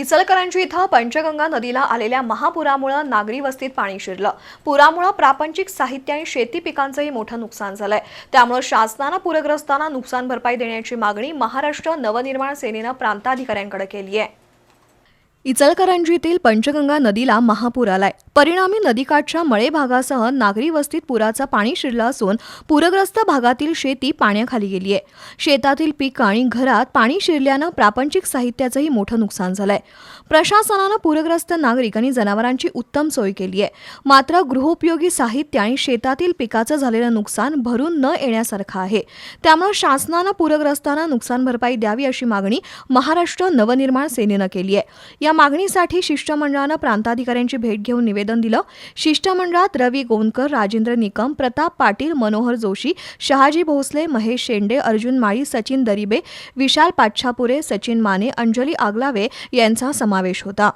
इचलकरंजी इथं पंचगंगा नदीला आलेल्या महापुरामुळे नागरी वस्तीत पाणी शिरलं. पुरामुळे प्रापंचिक साहित्य आणि शेती पिकांचंही मोठं नुकसान झालंय. त्यामुळे शासनानं पूरग्रस्तांना नुकसान भरपाई देण्याची मागणी महाराष्ट्र नवनिर्माण सेनेनं प्रांताधिकाऱ्यांकडे केली आहे इचलकरंजीतील पंचगंगा नदीला महापूर आलाय. परिणामी नदीकाठच्या मळे भागासह नागरी वस्तीत पुराचं पाणी शिरलं असून पूरग्रस्त भागातील शेती पाण्याखाली गेली आहे. शेतातील पिकं आणि घरात पाणी शिरल्यानं प्रापंचिक साहित्याचंही मोठं नुकसान झालंय. प्रशासनानं पूरग्रस्त नागरिक आणि जनावरांची उत्तम सोय केली आहे. मात्र गृहोपयोगी साहित्य आणि शेतातील पिकाचं झालेलं नुकसान भरून न येण्यासारखं आहे. त्यामुळे शासनानं पूरग्रस्तांना नुकसान भरपाई द्यावी अशी मागणी महाराष्ट्र नवनिर्माण सेनेनं केली आहे. या मागणीसाठी शिष्टमंडळानं प्रांताधिकाऱ्यांची भेट घेऊन निवेदन दिलं. शिष्टमंडळात रवी गोंदकर राजेंद्र निकम प्रताप पाटील मनोहर जोशी शहाजी भोसले महेश शेंडे अर्जुन माळी सचिन दरिबे विशाल पाच्छापुरे सचिन माने अंजली आगलावे यांचा समावेश होता.